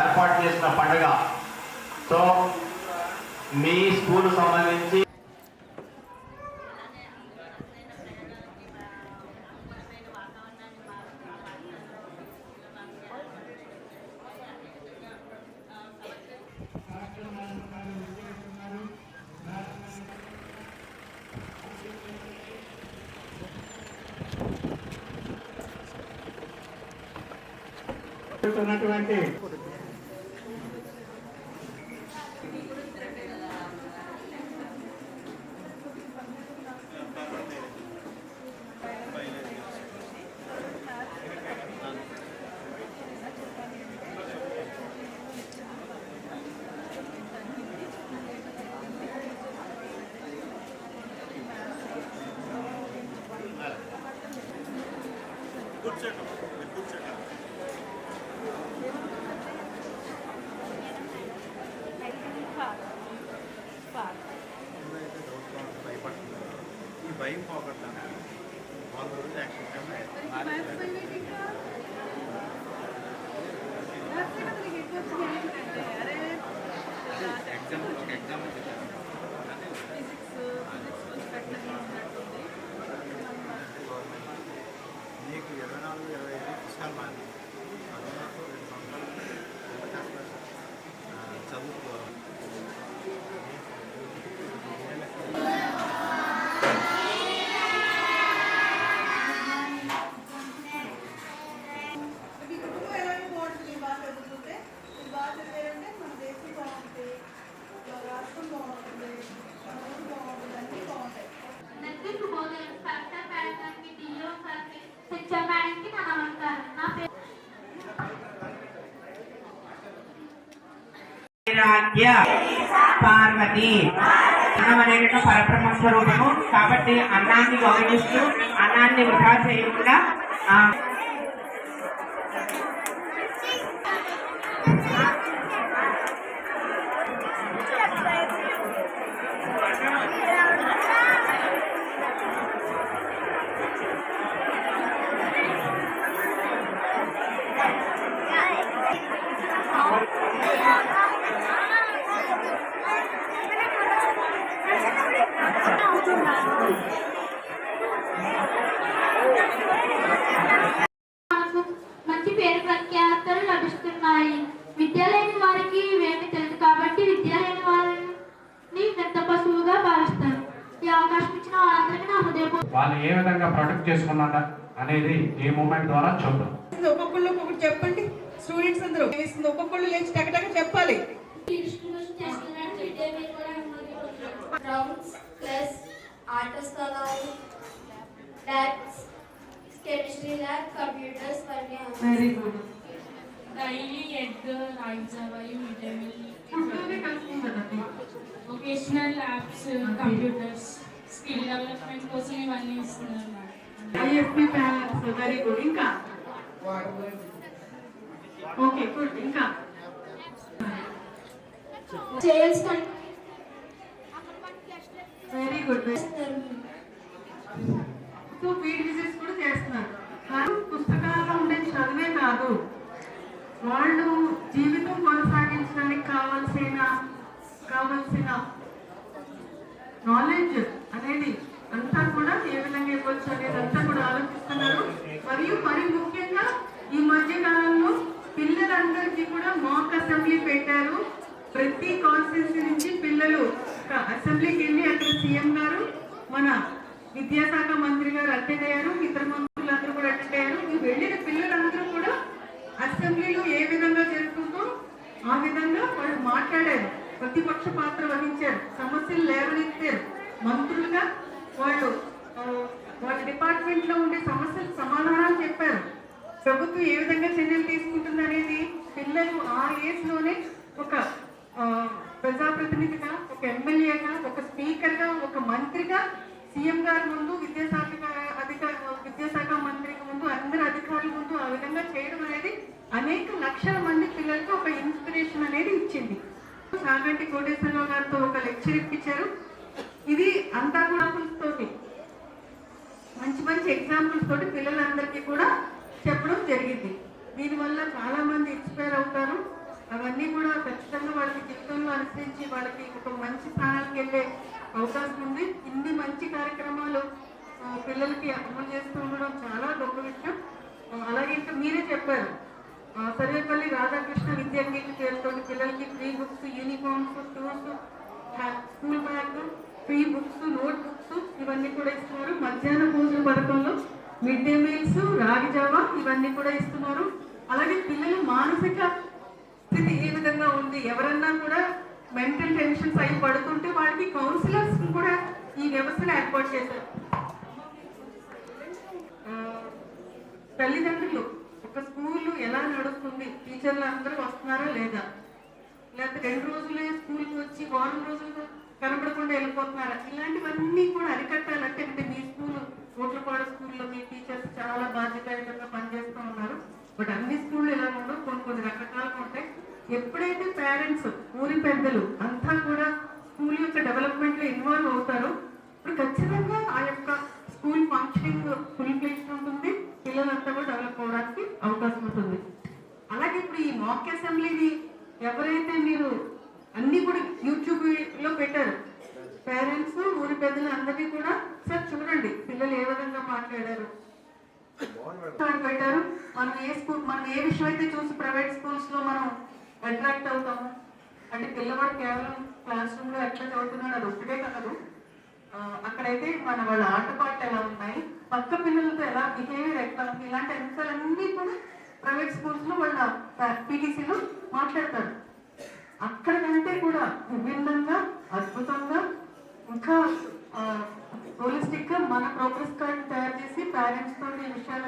ఏర్పాటు చేసిన పండుగ. సో మీ స్కూల్ సంబంధించి ఉన్నటువంటి భయం పోగొట్టాను వాళ్ళ రోజు శిక్షణ నా నమస్కారం నా పేరు పార్వతి. అన్నం అనేది పరబ్రహ్మ స్వరూపము. కాబట్టి అన్నాన్ని గౌరవిస్తూ అన్నాన్ని వృధా చేయకుండా మంచి పేరు ప్రఖ్యాతలు లభిస్తున్నాయి. విద్య లేని వారికి ఇవేమి తెలియదు కాబట్టి విద్య లేని వారిని పెద్ద పశువుగా భావిస్తారు ఈ అవకాశం ఇచ్చిన వాళ్ళందరికీ నా హృదయపూర్వక వాళ్ళు ఏ విధంగా ప్రొటెక్ట్ చేసుకున్నారా అనేది ఈ మూమెంట్ ద్వారా చూద్దాం. ఒక్కొక్కళ్ళు ఒక్కొక్కటి చెప్పండి. స్టూడెంట్స్ అందరూ ఒక్కొక్కళ్ళు లేచి టకటక చెప్పాలి. చేస్తున్నట్టు విద్య మీరు కూడా గ్రౌండ్స్ ప్లస్ ఆట స్థలాలు ల్యాబ్స్ కెమిస్ట్రీ ల్యాబ్ కంప్యూటర్స్ ఇవన్నీ very good daily egg rice అవి vocational labs computers skill development కోసం ఇవన్నీ ఇస్తున్నారు madam IFP panels very good ఇంకా ఓకే గుడ్ ఇంకా sales very good so field visits కూడా చేస్తున్నారు. కానీ పుస్తకాల్లో ఉండే చదివే కాదు. వాళ్ళు జీవితం కొనసాగించడానికి కావాల్సిన కావాల్సిన నాలెడ్జ్ అనేది అంతా కూడా ఏ విధంగా ఇవ్వచ్చు అనేది అంతా కూడా ఆలోచిస్తున్నారు. మరియు మరి ముఖ్యంగా ఈ మధ్య కాలంలో పిల్లలందరికీ కూడా మాక్ అసెంబ్లీ పెట్టారు. ప్రతి కాన్స్టిట్యూన్సీ నుంచి పిల్లలు అసెంబ్లీకి వెళ్ళి అక్కడ సీఎం గారు మన విద్యాశాఖ మంత్రి గారు అటెండ్ అయ్యారు ఇతర మంత్రులందరూ కూడా అటెండ్ అయ్యారు. వెళ్ళిన పిల్లలందరూ కూడా అసెంబ్లీలో ఏ విధంగా జరుగుతుందో ఆ విధంగా వాళ్ళు మాట్లాడారు. ప్రతిపక్ష పాత్ర వహించారు. సమస్యలు లేవనెత్తారు. మంత్రులుగా వాళ్ళు వాళ్ళ డిపార్ట్మెంట్లో ఉండే సమస్యలు సమాధానాలు చెప్పారు. ప్రభుత్వం ఏ విధంగా చర్యలు తీసుకుంటుంది అనేది పిల్లలు ఆ ఏజ్లోనే ఒక ప్రజాప్రతినిధిగా ఒక ఎమ్మెల్యేగా ఒక స్పీకర్గా ఒక మంత్రిగా సీఎం గారి ముందు విద్యాశాఖ అధికార విద్యాశాఖ మంత్రికి ముందు అందరి అధికారుల ముందు ఆ విధంగా చేయడం అనేది అనేక లక్షల మంది పిల్లలకు ఒక ఇన్స్పిరేషన్ అనేది ఇచ్చింది. సాగంటి కోటేశ్వరరావు గారితో ఒక లెక్చర్ ఇప్పించారు. ఇది అంతా కూడా తోటి మంచి మంచి ఎగ్జాంపుల్స్ తోటి పిల్లలందరికీ కూడా చెప్పడం జరిగింది. దీనివల్ల ఇవన్నీ కూడా ఖచ్చితంగా వాళ్ళకి జీవితంలో అనుసరించి వాళ్ళకి ఒక మంచి స్థానానికి వెళ్ళే అవకాశం ఉంది. ఇన్ని మంచి కార్యక్రమాలు పిల్లలకి అమలు చేస్తూ ఉండడం చాలా గొప్ప విషయం. అలాగే ఇంకా మీరే చెప్పారు. సర్వేపల్లి రాధాకృష్ణ విద్యార్థి పేరుతో పిల్లలకి free books uniforms shoes school bag free books notebooks ఇవన్నీ కూడా ఇస్తున్నారు. మధ్యాహ్న భోజన పథకంలో మిడ్ డే మీల్స్ రాగి జావా ఇవన్నీ కూడా ఇస్తున్నారు. అలాగే పిల్లలు మానసిక స్థితి ఏ విధంగా ఉంది. ఎవరన్నా కూడా మెంటల్ టెన్షన్స్ అయి పడుతుంటే వాళ్ళకి కౌన్సిలర్స్ కూడా ఈ వ్యవస్థను ఏర్పాటు చేశారు. తల్లిదండ్రులు ఒక స్కూల్ ఎలా నడుస్తుంది? టీచర్లు అందరూ వస్తున్నారా లేదా? లేకపోతే రెండు రోజులే స్కూల్కి వచ్చి వారం రోజులు కనపడకుండా వెళ్ళిపోతున్నారా? ఇలాంటివన్నీ కూడా అరికట్టాలంటే అంటే మీ స్కూల్ ఓట్లపాడ స్కూల్లో మీ టీచర్స్ చాలా బాధ్యతాయుతంగా పనిచేస్తూ ఉన్నారు. బట్ అన్ని స్కూళ్ళు ఇలా ఉండవు కొన్ని కొన్ని రకరకాలుగా ఉంటాయి. ఎప్పుడైతే పేరెంట్స్ ఊరి పెద్దలు అంతా కూడా స్కూల్ యొక్క డెవలప్మెంట్లో ఇన్వాల్వ్ అవుతారో ఇప్పుడు ఖచ్చితంగా ఆ యొక్క స్కూల్ ఫంక్షనింగ్ ఫుల్ ప్లేస్ ఉంటుంది. పిల్లలంతా కూడా డెవలప్ అవడానికి అవకాశం ఉంటుంది. అలాగే ఇప్పుడు ఈ మాక్ అసెంబ్లీని ఎవరైతే మీరు అన్ని కూడా యూట్యూబ్లో పెట్టారు పేరెంట్స్ ఊరి పెద్దలు అందరినీ కూడా సార్ చూడండి పిల్లలు ఏ విధంగా మాట్లాడారు అని పెట్టారు మనం ఏ స్కూల్ మనం ఏ విషయం అయితే చూసి ప్రైవేట్ స్కూల్స్లో మనం అట్రాక్ట్ అవుతాము అంటే పిల్లవాడు కేవలం క్లాస్ రూమ్లో ఎట్లా చదువుతున్నాడు అది ఒకటే కాదు. అక్కడైతే మన వాళ్ళ ఆటపాటలు ఎలా ఉన్నాయి పక్క పిల్లలతో ఎలా బిహేవియర్ ఎట్లా ఉంది ఇలాంటి అంశాలన్నీ కూడా ప్రైవేట్ స్కూల్స్లో వాళ్ళ పీటీసీలో మాట్లాడతారు. అక్కడ కంటే కూడా విభిన్నంగా అద్భుతంగా ఇంకా హోలిస్టిక్గా మన ప్రోగ్రెస్ కార్డ్ తయారు చేసి పేరెంట్స్ తోటి ఈ విషయాలు